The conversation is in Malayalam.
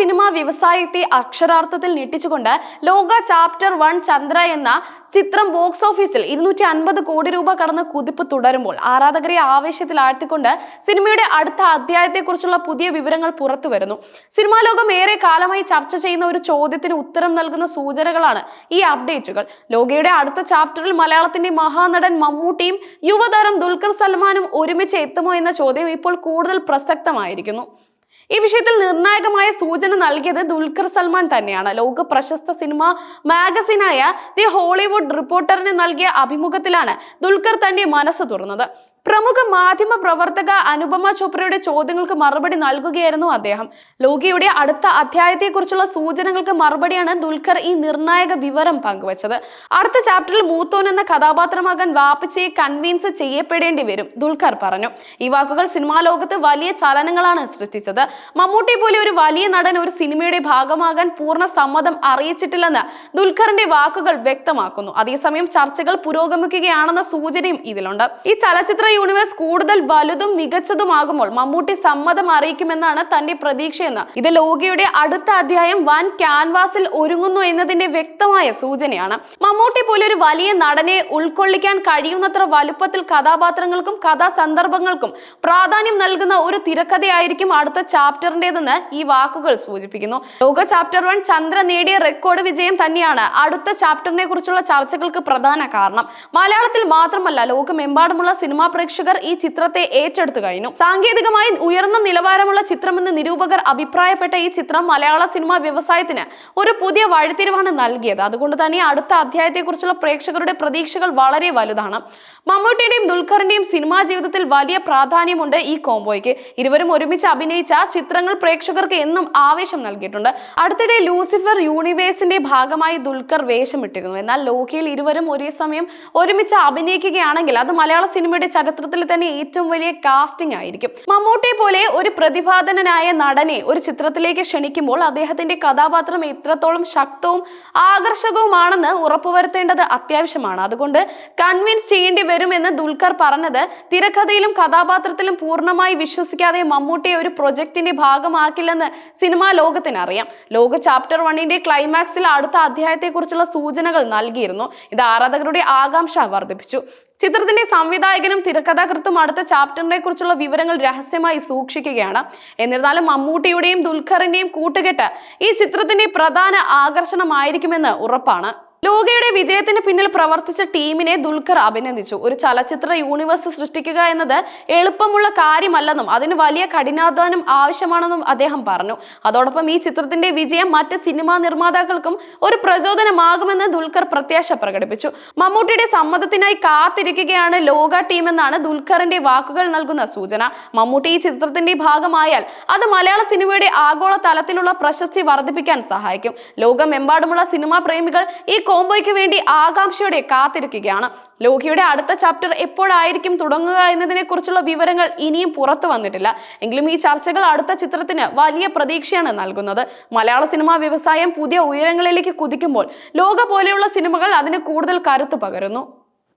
സിനിമാ വ്യവസായത്തെ അക്ഷരാർത്ഥത്തിൽ ഞെട്ടിച്ചുകൊണ്ട് ലോക ചാപ്റ്റർ വൺ ചന്ദ്ര എന്ന ചിത്രം ബോക്സ് ഓഫീസിൽ ഇരുന്നൂറ്റി അൻപത് കോടി രൂപ കടന്ന് കുതിപ്പ് തുടരുമ്പോൾ ആരാധകരെ ആവേശത്തിൽ ആഴ്ത്തിക്കൊണ്ട് സിനിമയുടെ അടുത്ത അധ്യായത്തെക്കുറിച്ചുള്ള പുതിയ വിവരങ്ങൾ പുറത്തു വരുന്നു. സിനിമാ ലോകം ഏറെ കാലമായി ചർച്ച ചെയ്യുന്ന ഒരു ചോദ്യത്തിന് ഉത്തരം നൽകുന്ന സൂചനകളാണ് ഈ അപ്ഡേറ്റുകൾ. ലോകയുടെ അടുത്ത ചാപ്റ്ററിൽ മലയാളത്തിന്റെ മഹാനടൻ മമ്മൂട്ടിയും യുവതാരം ദുൽഖർ സൽമാനും ഒരുമിച്ച് എത്തുമോ എന്ന ചോദ്യം ഇപ്പോൾ കൂടുതൽ പ്രസക്തമായിരിക്കുന്നു. ഈ വിഷയത്തിൽ നിർണായകമായ സൂചന നൽകിയത് ദുൽഖർ സൽമാൻ തന്നെയാണ്. ലോക പ്രശസ്ത സിനിമ മാഗസിനായ ദി ഹോളിവുഡ് റിപ്പോർട്ടറിന് നൽകിയ അഭിമുഖത്തിലാണ് ദുൽഖർ തന്റെ മനസ്സ് തുറന്നത്. പ്രമുഖ മാധ്യമ പ്രവർത്തക അനുപമ ചോപ്രയുടെ ചോദ്യങ്ങൾക്ക് മറുപടി നൽകുകയായിരുന്നു അദ്ദേഹം. ലോകിയുടെ അടുത്ത അധ്യായത്തെക്കുറിച്ചുള്ള സൂചനകൾക്ക് മറുപടിയാണ് ദുൽഖർ ഈ നിർണായക വിവരം പങ്കുവച്ചത്. അടുത്ത ചാപ്റ്ററിൽ മൂത്തോൻ എന്ന കഥാപാത്രമാകാൻ വാപ്പച്ചയെ കൺവിൻസ് ചെയ്യപ്പെടേണ്ടി വരും ദുൽഖർ പറഞ്ഞു. ഈ വാക്കുകൾ സിനിമാ ലോകത്ത് വലിയ ചലനങ്ങളാണ് സൃഷ്ടിച്ചത്. മമ്മൂട്ടി പോലെ ഒരു വലിയ നടൻ ഒരു സിനിമയുടെ ഭാഗമാകാൻ പൂർണ സമ്മതം അറിയിച്ചിട്ടില്ലെന്ന് ദുൽഖറിന്റെ വാക്കുകൾ വ്യക്തമാക്കുന്നു. അതേസമയം ചർച്ചകൾ പുരോഗമിക്കുകയാണെന്ന സൂചനയും ഇതിലുണ്ട്. ഈ ചലച്ചിത്ര യൂണിവേഴ്സ് കൂടുതൽ വലുതും മികച്ചതുമാകുമ്പോൾ മമ്മൂട്ടി സമ്മതം അറിയിക്കുമെന്നാണ് തന്റെ പ്രതീക്ഷയെന്ന്. ഇത് ലോകയുടെ അടുത്ത അധ്യായം വൻ ക്യാൻവാസിൽ ഒരുങ്ങുന്നു എന്നതിന്റെ വ്യക്തമായ സൂചനയാണ്. മമ്മൂട്ടി പോലെ ഒരു വലിയ നടനെ ഉൾക്കൊള്ളിക്കാൻ കഴിയുന്നത്ര വലുപ്പത്തിൽ കഥാപാത്രങ്ങൾക്കും കഥാസന്ദർഭങ്ങൾക്കും പ്രാധാന്യം നൽകുന്ന ഒരു തിരക്കഥയായിരിക്കും അടുത്ത ചാപ്റ്ററിന്റേതെന്ന് ഈ വാക്കുകൾ സൂചിപ്പിക്കുന്നു. ലോക ചാപ്റ്റർ വൺ ചന്ദ്ര നേടിയ റെക്കോർഡ് വിജയം തന്നെയാണ് അടുത്ത ചാപ്റ്ററിനെ കുറിച്ചുള്ള ചർച്ചകൾക്ക് പ്രധാന കാരണം. മലയാളത്തിൽ മാത്രമല്ല ലോകമെമ്പാടുമുള്ള സിനിമാ പ്രേക്ഷകർ ഈ ചിത്രത്തെ ഏറ്റെടുത്തു കഴിഞ്ഞു. സാങ്കേതികമായി ഉയർന്ന നിലവാരമുള്ള ചിത്രമെന്ന് നിരൂപകർ അഭിപ്രായപ്പെട്ട ഈ ചിത്രം മലയാള സിനിമാ വ്യവസായത്തിന് ഒരു പുതിയ വഴിത്തിരിവാണ് നൽകിയത്. അതുകൊണ്ട് തന്നെ അടുത്ത അധ്യായത്തെക്കുറിച്ചുള്ള പ്രേക്ഷകരുടെ പ്രതീക്ഷകൾ വളരെ വലുതാണ്. മമ്മൂട്ടിയുടെയും ദുൽഖറിന്റെയും സിനിമാ ജീവിതത്തിൽ വലിയ പ്രാധാന്യമുണ്ട് ഈ കോംബോയ്ക്ക്. ഇരുവരും ഒരുമിച്ച് അഭിനയിച്ച ചിത്രങ്ങൾ പ്രേക്ഷകർക്ക് എന്നും ആവേശം നൽകിയിട്ടുണ്ട്. അടുത്തിടെ ലൂസിഫർ യൂണിവേഴ്സിന്റെ ഭാഗമായി ദുൽഖർ വേഷമിട്ടിരുന്നു. എന്നാൽ ലോകയിൽ ഇരുവരും ഒരേ സമയം ഒരുമിച്ച് അഭിനയിക്കുകയാണെങ്കിൽ അത് മലയാള സിനിമയുടെ ചരിത്രത്തിൽ തന്നെ ഏറ്റവും വലിയ കാസ്റ്റിംഗ് ആയിരിക്കും. മമ്മൂട്ടിയെ പോലെ ഒരു പ്രതിഭാധനനായ നടനെ ഒരു ചിത്രത്തിലേക്ക് ക്ഷണിക്കുമ്പോൾ അദ്ദേഹത്തിന്റെ കഥാപാത്രം എത്രത്തോളം ശക്തവും ആകർഷകവുമാണെന്ന് ഉറപ്പുവരുത്തേണ്ടത് അത്യാവശ്യമാണ്. അതുകൊണ്ട് കൺവിൻസ് ചെയ്യേണ്ടി വരുമെന്ന് ദുൽഖർ പറഞ്ഞത് തിരക്കഥയിലും കഥാപാത്രത്തിലും പൂർണമായി വിശ്വസിക്കാതെ മമ്മൂട്ടിയെ ഒരു പ്രൊജക്ടിന്റെ ഭാഗമാക്കില്ലെന്ന് സിനിമാ ലോകത്തിന് അറിയാം ലോക ചാപ്റ്റർ വണ്ണിന്റെ ക്ലൈമാക്സിൽ അടുത്ത അധ്യായത്തെക്കുറിച്ചുള്ള സൂചനകൾ നൽകിയിരുന്നു. ഇത് ആരാധകരുടെ ആകാംക്ഷ വർദ്ധിപ്പിച്ചു. ചിത്രത്തിന്റെ സംവിധായകനും തിരക്കഥാകൃത്തും അടുത്ത ചാപ്റ്ററിനെ കുറിച്ചുള്ള വിവരങ്ങൾ രഹസ്യമായി സൂക്ഷിക്കുകയാണ്. എന്നിരുന്നാലും മമ്മൂട്ടിയുടെയും ദുൽഖറിന്റെയും കൂട്ടുകെട്ട് ഈ ചിത്രത്തിന്റെ പ്രധാന ആകർഷണമായിരിക്കുമെന്ന് ഉറപ്പാണ്. ലോകയുടെ വിജയത്തിന് പിന്നിൽ പ്രവർത്തിച്ച ടീമിനെ ദുൽഖർ അഭിനന്ദിച്ചു. ഒരു ചലച്ചിത്ര യൂണിവേഴ്സ് സൃഷ്ടിക്കുക എന്നത് എളുപ്പമുള്ള കാര്യമല്ലെന്നും അതിന് വലിയ കഠിനാധ്വാനം ആവശ്യമാണെന്നും അദ്ദേഹം പറഞ്ഞു. അതോടൊപ്പം ഈ ചിത്രത്തിന്റെ വിജയം മറ്റ് സിനിമാ നിർമ്മാതാക്കൾക്കും ഒരു പ്രചോദനമാകുമെന്ന് ദുൽഖർ പ്രത്യാശ പ്രകടിപ്പിച്ചു. മമ്മൂട്ടിയുടെ സമ്മതത്തിനായി കാത്തിരിക്കുകയാണ് ലോക ടീം എന്നാണ് ദുൽഖറിന്റെ വാക്കുകൾ നൽകുന്ന സൂചന. മമ്മൂട്ടി ഈ ചിത്രത്തിന്റെ ഭാഗമായാൽ അത് മലയാള സിനിമയുടെ ആഗോള തലത്തിലുള്ള പ്രശസ്തി വർദ്ധിപ്പിക്കാൻ സഹായിക്കും. ലോകമെമ്പാടുമുള്ള സിനിമാ പ്രേമികൾ ഈ കോംബോയ്ക്ക് വേണ്ടി ആകാംക്ഷയോടെ കാത്തിരിക്കുകയാണ്. ലോഹിയുടെ അടുത്ത ചാപ്റ്റർ എപ്പോഴായിരിക്കും തുടങ്ങുക എന്നതിനെ കുറിച്ചുള്ള വിവരങ്ങൾ ഇനിയും പുറത്തു വന്നിട്ടില്ല. എങ്കിലും ഈ ചർച്ചകൾ അടുത്ത ചിത്രത്തിന് വലിയ പ്രതീക്ഷയാണ് നൽകുന്നത്. മലയാള സിനിമാ വ്യവസായം പുതിയ ഉയരങ്ങളിലേക്ക് കുതിക്കുമ്പോൾ ലോക പോലെയുള്ള സിനിമകൾ അതിന് കൂടുതൽ കരുത്ത് പകരുന്നു.